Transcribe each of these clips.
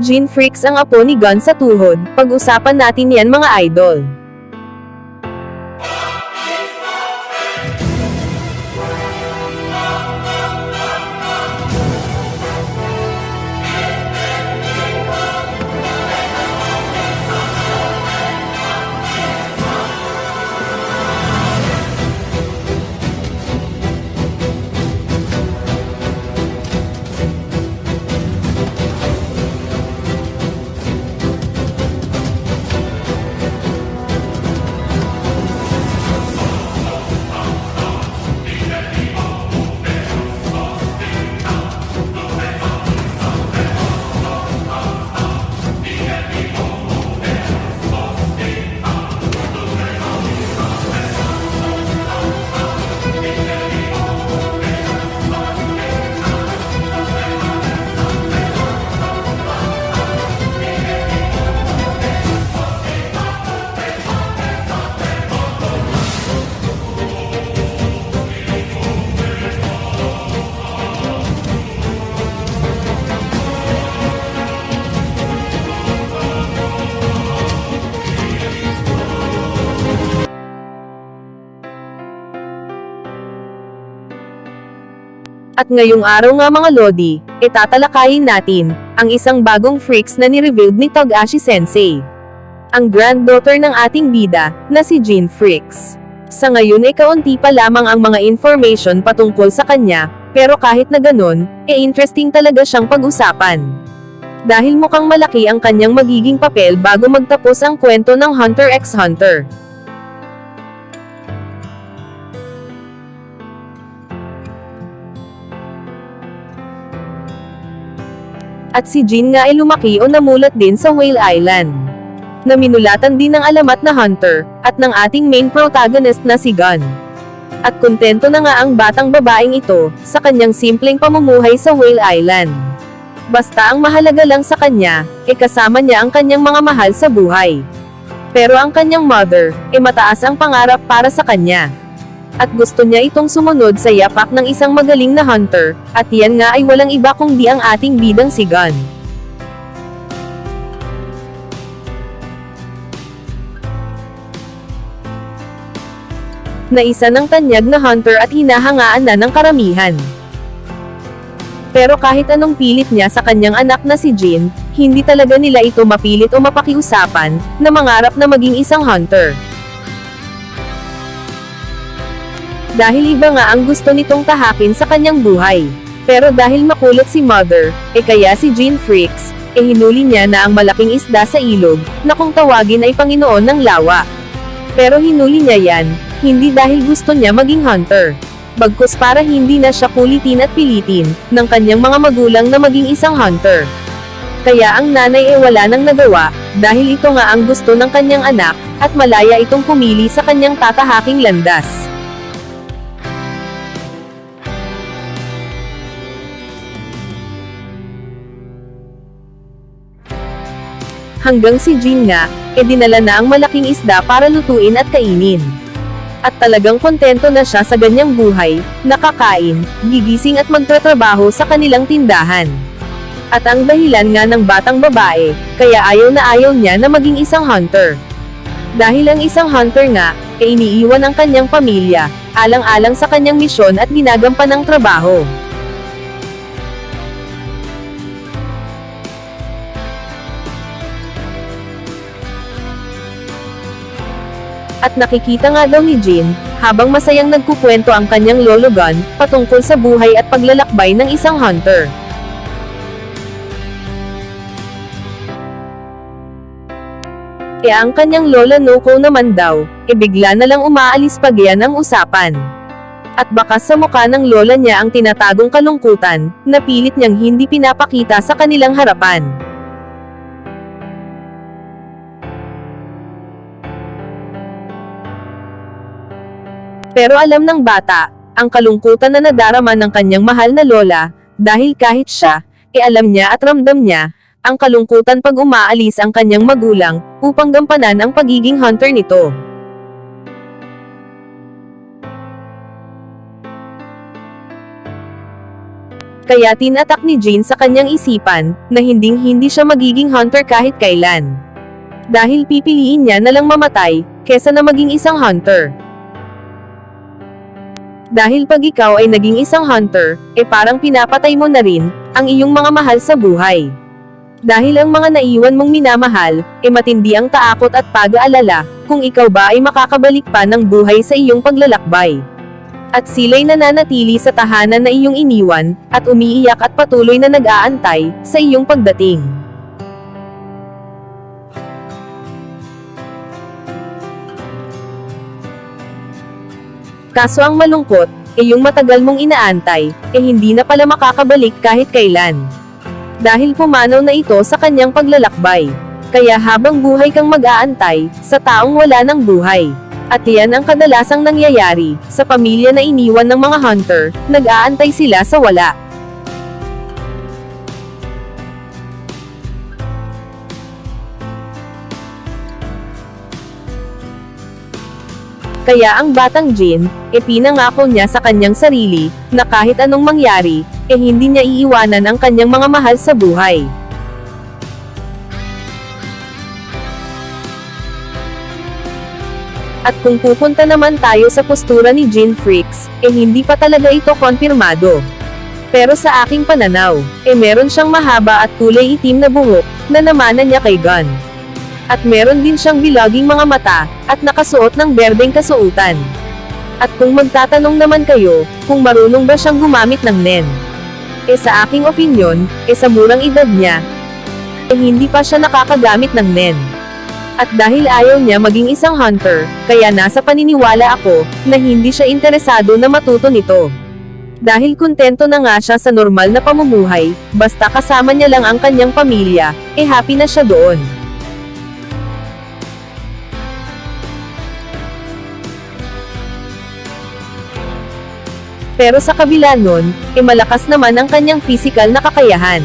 Gene Freaks ang apo ni Gun sa tuhod, pag-usapan natin yan mga idol. At ngayong araw nga mga Lodi, itatalakayin natin, ang isang bagong freaks na ni-revealed ni Togashi Sensei. Ang granddaughter ng ating bida, na si Jean Freaks. Sa ngayon ay kaunti pa lamang ang mga information patungkol sa kanya, pero kahit na ganun, e interesting talaga siyang pag-usapan. Dahil mukhang malaki ang kanyang magiging papel bago magtapos ang kwento ng Hunter x Hunter. At si Jean nga ay lumaki o namulat din sa Whale Island. Na minulatan din ng alamat na Hunter, at ng ating main protagonist na si Gun. At kontento na nga ang batang babaeng ito, sa kanyang simpleng pamumuhay sa Whale Island. Basta ang mahalaga lang sa kanya, e kasama niya ang kanyang mga mahal sa buhay. Pero ang kanyang mother, e mataas ang pangarap para sa kanya. At gusto niya itong sumunod sa yapak ng isang magaling na hunter, at yan nga ay walang iba kundi ang ating bidang si Gun. Na isa ng tanyag na hunter at hinahangaan na ng karamihan. Pero kahit anong pilit niya sa kanyang anak na si Jin, hindi talaga nila ito mapilit o mapakiusapan, na mangarap na maging isang hunter. Dahil iba nga ang gusto nitong tahakin sa kanyang buhay. Pero dahil makulit si Mother, e kaya si Jean Freaks, e hinuli niya na ang malaking isda sa ilog, na kung tawagin ay Panginoon ng Lawa. Pero hinuli niya yan, hindi dahil gusto niya maging hunter. Bagkus para hindi na siya kulitin at pilitin, ng kanyang mga magulang na maging isang hunter. Kaya ang nanay e wala nang nagawa, dahil ito nga ang gusto ng kanyang anak, at malaya itong pumili sa kanyang tatahaking landas. Hanggang si Jean nga, e dinala na ang malaking isda para lutuin at kainin. At talagang kontento na siya sa ganyang buhay, nakakain, gigising at magtatrabaho sa kanilang tindahan. At ang dahilan nga ng batang babae, kaya ayaw na ayaw niya na maging isang hunter. Dahil ang isang hunter nga, e iniiwan ang kanyang pamilya, alang-alang sa kanyang misyon at ginagampan ng trabaho. At nakikita nga daw ni Jean, habang masayang nagkukwento ang kanyang lolo Gun, patungkol sa buhay at paglalakbay ng isang hunter. E ang kanyang lola Noko naman daw, e bigla na lang umaalis pag yan ang usapan. At baka sa mukha ng lola niya ang tinatagong kalungkutan, na pilit niyang hindi pinapakita sa kanilang harapan. Pero alam ng bata, ang kalungkutan na nadarama ng kanyang mahal na lola, dahil kahit siya, e alam niya at ramdam niya, ang kalungkutan pag umaalis ang kanyang magulang, upang gampanan ang pagiging hunter nito. Kaya tinatak ni Jin sa kanyang isipan, na hinding hindi siya magiging hunter kahit kailan. Dahil pipiliin niya na lang mamatay, kesa na maging isang hunter. Dahil pag ikaw ay naging isang hunter, eh parang pinapatay mo na rin, ang iyong mga mahal sa buhay. Dahil ang mga naiwan mong minamahal, eh matindi ang taakot at pag-aalala, kung ikaw ba ay makakabalik pa ng buhay sa iyong paglalakbay. At sila'y nananatili sa tahanan na iyong iniwan, at umiiyak at patuloy na nag-aantay, sa iyong pagdating. Kaso ang malungkot, eh yung matagal mong inaantay, eh hindi na pala makakabalik kahit kailan. Dahil pumanaw na ito sa kanyang paglalakbay. Kaya habang buhay kang mag-aantay, sa taong wala ng buhay. At yan ang kadalasang nangyayari, sa pamilya na iniwan ng mga hunter, nag-aantay sila sa wala. Kaya ang batang Jin, e pinangako niya sa kanyang sarili, na kahit anong mangyari, eh hindi niya iiwanan ang kanyang mga mahal sa buhay. At kung pupunta naman tayo sa postura ni Jin Freaks, eh hindi pa talaga ito konfirmado. Pero sa aking pananaw, eh meron siyang mahaba at kulay itim na buhok, na namana niya kay Gun. At meron din siyang biloging mga mata, at nakasuot ng berdeng kasuutan. At kung magtatanong naman kayo, kung marunong ba siyang gumamit ng nen. Eh sa aking opinyon, eh sa murang edad niya, eh hindi pa siya nakakagamit ng nen. At dahil ayaw niya maging isang hunter, kaya nasa paniniwala ako, na hindi siya interesado na matuto nito. Dahil kontento na nga siya sa normal na pamumuhay, basta kasama niya lang ang kanyang pamilya, eh happy na siya doon. Pero sa kabila nun, eh malakas naman ang kanyang physical na kakayahan.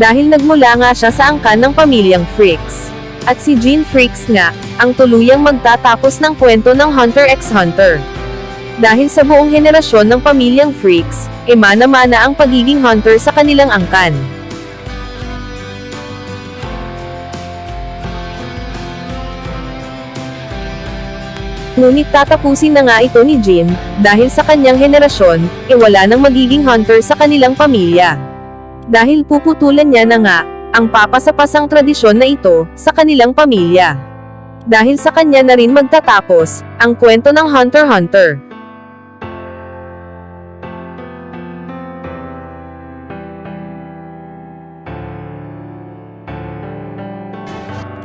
Dahil nagmula nga siya sa angkan ng pamilyang Freaks. At si Jean Freaks nga, ang tuluyang magtatapos ng kwento ng Hunter x Hunter. Dahil sa buong henerasyon ng pamilyang Freaks, eh mana-mana ang pagiging hunter sa kanilang angkan. Ngunit tatapusin na nga ito ni Jin, dahil sa kanyang henerasyon, e wala nang magiging hunter sa kanilang pamilya. Dahil puputulan niya na nga, ang papasapasang tradisyon na ito, sa kanilang pamilya. Dahil sa kanya na rin magtatapos, ang kwento ng Hunter Hunter.